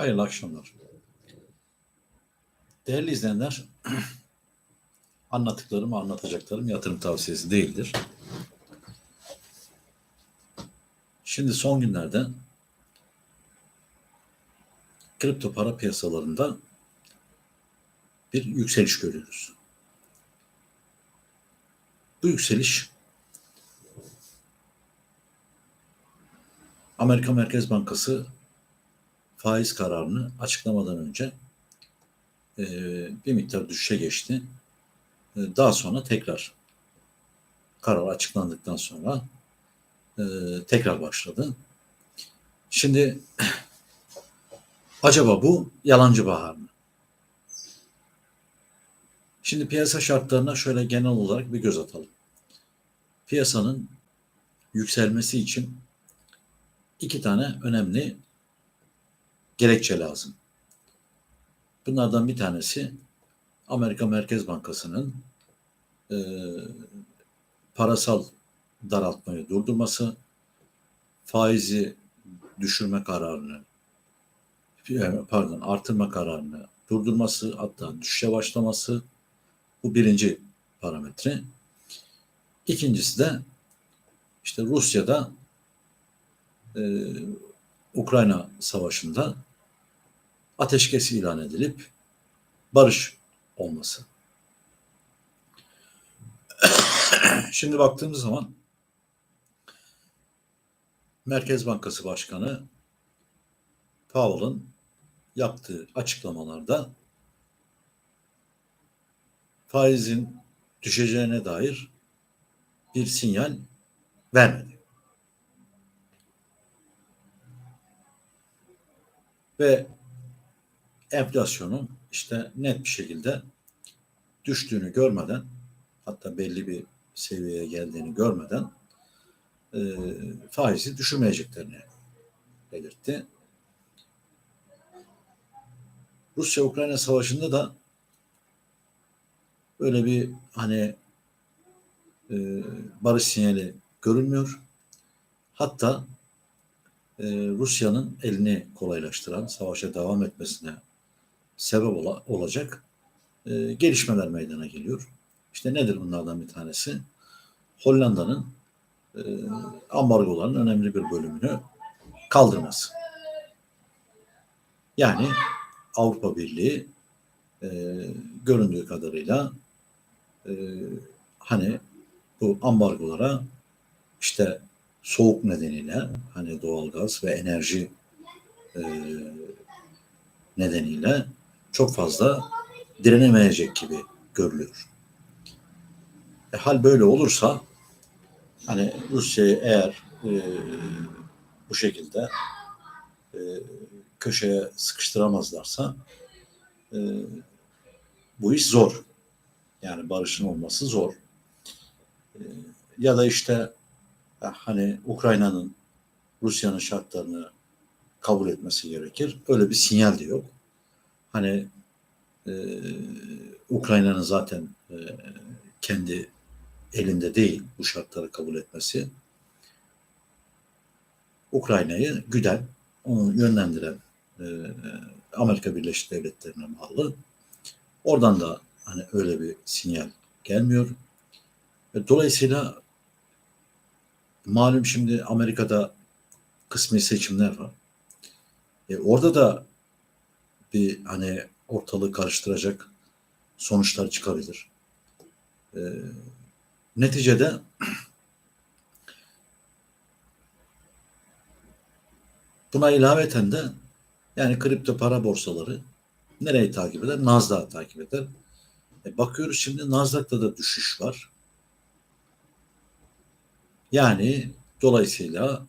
Hayırlı akşamlar. Değerli izleyenler, anlattıklarım, anlatacaklarım yatırım tavsiyesi değildir. Şimdi son günlerde kripto para piyasalarında bir yükseliş görüyoruz. Bu yükseliş Amerika Merkez Bankası faiz kararını açıklamadan önce e, bir miktar düşüşe geçti. E, daha sonra tekrar karar açıklandıktan sonra e, tekrar başladı. Şimdi acaba bu yalancı bahar mı? Şimdi piyasa şartlarına şöyle genel olarak bir göz atalım. Piyasanın yükselmesi için iki tane önemli gerekçe lazım. Bunlardan bir tanesi Amerika Merkez Bankası'nın e, parasal daraltmayı durdurması, faizi düşürme kararını, pardon artırma kararını durdurması, hatta düşüşe başlaması bu birinci parametre. İkincisi de işte Rusya'da e, Ukrayna Savaşı'nda ateşkes ilan edilip barış olması. Şimdi baktığımız zaman Merkez Bankası Başkanı Powell'ın yaptığı açıklamalarda faizin düşeceğine dair bir sinyal vermedi. Ve enflasyonun işte net bir şekilde düştüğünü görmeden hatta belli bir seviyeye geldiğini görmeden e, faizi düşürmeyeceklerini belirtti. Rusya-Ukrayna savaşında da böyle bir hani e, barış sinyali görülmüyor. Hatta e, Rusya'nın elini kolaylaştıran, savaşa devam etmesine sebep ola, olacak e, gelişmeler meydana geliyor. İşte nedir bunlardan bir tanesi? Hollanda'nın e, ambargoların önemli bir bölümünü kaldırması. Yani Avrupa Birliği e, göründüğü kadarıyla e, hani bu ambargolara işte soğuk nedeniyle hani doğalgaz ve enerji e, nedeniyle çok fazla direnemeyecek gibi görülüyor. E, hal böyle olursa hani Rusya'yı eğer e, bu şekilde e, köşeye sıkıştıramazlarsa e, bu iş zor. Yani barışın olması zor. E, ya da işte hani Ukrayna'nın Rusya'nın şartlarını kabul etmesi gerekir. Öyle bir sinyal de yok. Hani e, Ukrayna'nın zaten e, kendi elinde değil bu şartları kabul etmesi. Ukrayna'yı güden, onu yönlendiren e, Amerika Birleşik Devletleri'ne bağlı. Oradan da hani öyle bir sinyal gelmiyor. Dolayısıyla malum şimdi Amerika'da kısmi seçimler var. E, orada da bir hani ortalığı karıştıracak sonuçlar çıkabilir. E, neticede buna ilaveten de yani kripto para borsaları nereyi takip eder? Nasdaq'ı takip eder. E, bakıyoruz şimdi Nasdaq'ta da düşüş var. Yani dolayısıyla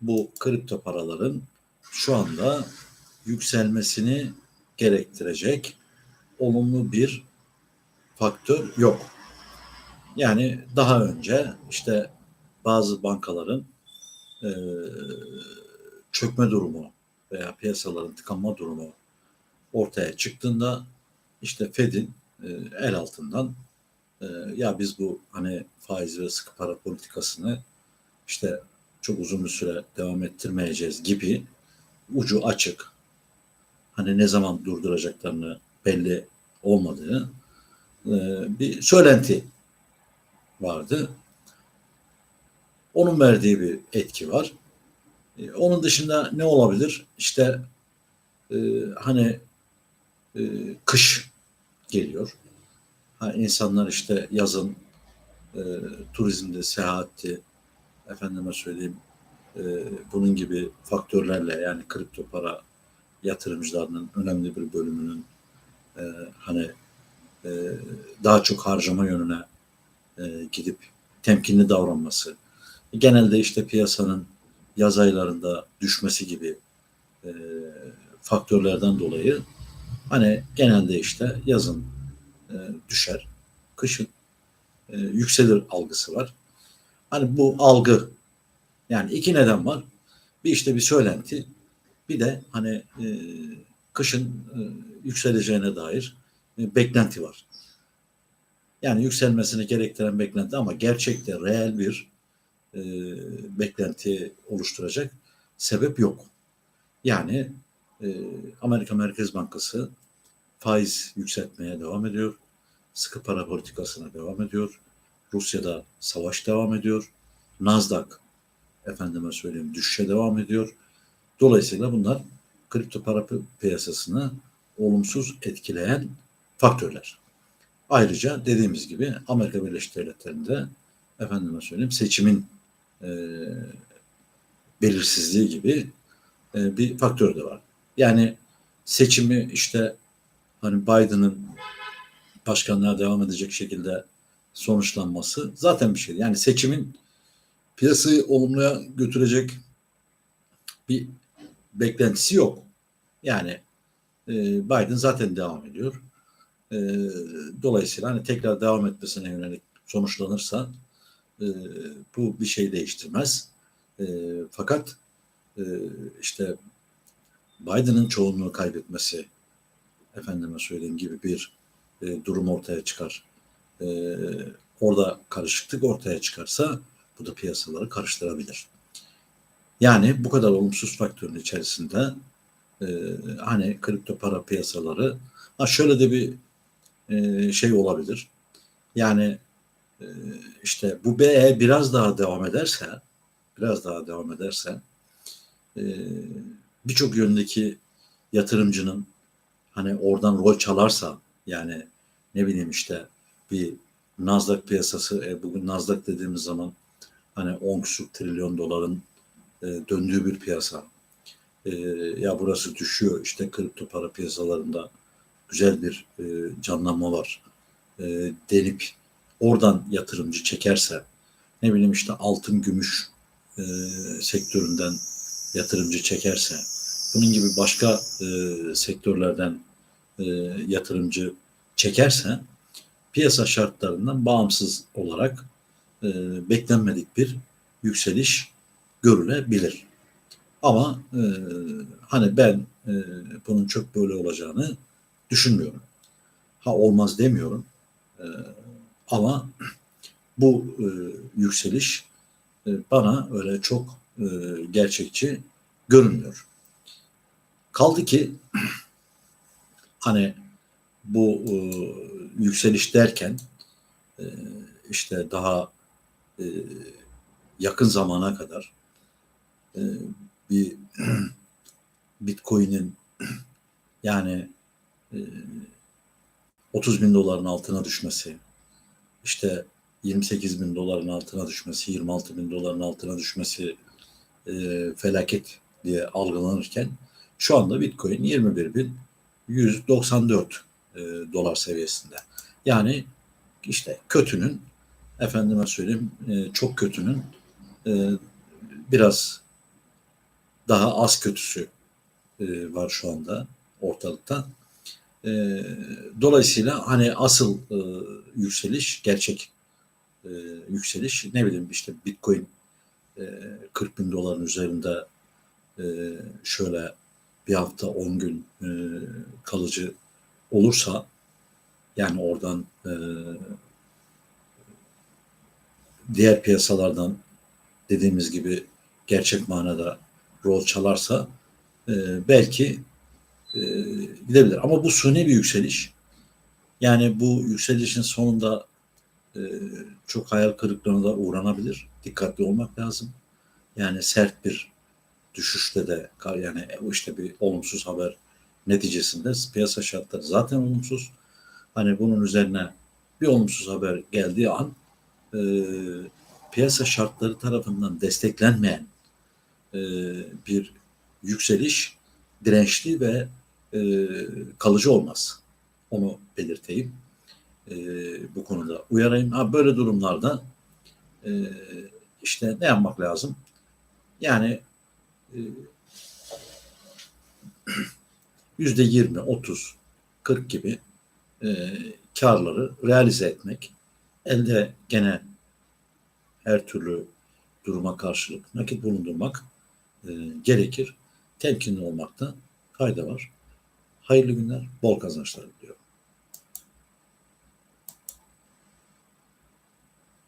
bu kripto paraların şu anda yükselmesini gerektirecek olumlu bir faktör yok. Yani daha önce işte bazı bankaların e, çökme durumu veya piyasaların tıkanma durumu ortaya çıktığında işte Fed'in e, el altından e, ya biz bu hani faiz ve sıkı para politikasını işte çok uzun bir süre devam ettirmeyeceğiz gibi ucu açık hani ne zaman durduracaklarını belli olmadığı e, bir söylenti vardı. Onun verdiği bir etki var. E, onun dışında ne olabilir? İşte e, hani e, kış geliyor. Ha, insanlar işte yazın e, turizmde, seyahatti, efendime söyleyeyim e, bunun gibi faktörlerle yani kripto para yatırımcılarının önemli bir bölümünün e, hani e, daha çok harcama yönüne e, gidip temkinli davranması, genelde işte piyasanın yaz aylarında düşmesi gibi e, faktörlerden dolayı hani genelde işte yazın e, düşer, kışın e, yükselir algısı var. Hani bu algı yani iki neden var. Bir işte bir söylenti, bir de hani e, kışın e, yükseleceğine dair e, beklenti var. Yani yükselmesini gerektiren beklenti ama gerçekte reel bir e, beklenti oluşturacak sebep yok. Yani e, Amerika Merkez Bankası faiz yükseltmeye devam ediyor. Sıkı para politikasına devam ediyor. Rusya'da savaş devam ediyor. Nasdaq efendime söyleyeyim düşüşe devam ediyor. Dolayısıyla bunlar kripto para piyasasını olumsuz etkileyen faktörler. Ayrıca dediğimiz gibi Amerika Birleşik Devletleri'nde efendime söyleyeyim seçimin e, belirsizliği gibi e, bir faktör de var. Yani seçimi işte hani Biden'ın başkanlığa devam edecek şekilde sonuçlanması zaten bir şey. Yani seçimin piyasayı olumluya götürecek bir beklentisi yok. Yani e, Biden zaten devam ediyor. E, dolayısıyla hani tekrar devam etmesine yönelik sonuçlanırsa e, bu bir şey değiştirmez. Fakat işte Biden'ın çoğunluğu kaybetmesi efendime söyleyeyim gibi bir durum ortaya çıkar. Orada karışıklık ortaya çıkarsa bu da piyasaları karıştırabilir. Yani bu kadar olumsuz faktörün içerisinde e, hani kripto para piyasaları ha şöyle de bir e, şey olabilir. Yani e, işte bu BE biraz daha devam ederse biraz daha devam ederse e, birçok yöndeki yatırımcının hani oradan rol çalarsa yani ne bileyim işte bir Nasdaq piyasası e, bugün Nasdaq dediğimiz zaman hani 10 küsur trilyon doların e, döndüğü bir piyasa. E, ya burası düşüyor işte kripto para piyasalarında güzel bir e, canlanma var e, denip oradan yatırımcı çekerse ne bileyim işte altın gümüş e, sektöründen yatırımcı çekerse bunun gibi başka sektörlerden yatırımcı çekerse piyasa şartlarından bağımsız olarak beklenmedik bir yükseliş görülebilir. Ama e, hani ben e, bunun çok böyle olacağını düşünmüyorum. Ha olmaz demiyorum. E, ama bu e, yükseliş e, bana öyle çok e, gerçekçi görünmüyor. Kaldı ki hani bu e, yükseliş derken e, işte daha e, yakın zamana kadar e, bir Bitcoin'in yani e, 30 bin doların altına düşmesi, işte 28 bin doların altına düşmesi, 26 bin doların altına düşmesi e, felaket diye algılanırken şu anda Bitcoin 21 bin 194 e, dolar seviyesinde. Yani işte kötünün efendime söyleyeyim e, çok kötünün e, biraz daha az kötüsü e, var şu anda ortalıkta. E, dolayısıyla hani asıl e, yükseliş gerçek e, yükseliş ne bileyim işte Bitcoin e, 40 bin doların üzerinde e, şöyle bir hafta 10 gün e, kalıcı olursa yani oradan e, diğer piyasalardan dediğimiz gibi gerçek manada rol çalarsa e, belki e, gidebilir. Ama bu suni bir yükseliş. Yani bu yükselişin sonunda e, çok hayal kırıklığına da uğranabilir. Dikkatli olmak lazım. Yani sert bir düşüşte de yani işte bir olumsuz haber neticesinde piyasa şartları zaten olumsuz. Hani bunun üzerine bir olumsuz haber geldiği an e, piyasa şartları tarafından desteklenmeyen e, bir yükseliş dirençli ve e, kalıcı olmaz. Onu belirteyim. E, bu konuda uyarayım. Ha, böyle durumlarda işte ne yapmak lazım? Yani yüzde yirmi, otuz, kırk gibi karları realize etmek, elde gene her türlü duruma karşılık nakit bulundurmak e, gerekir. Temkinli olmakta fayda var. Hayırlı günler, bol kazançlar diliyorum.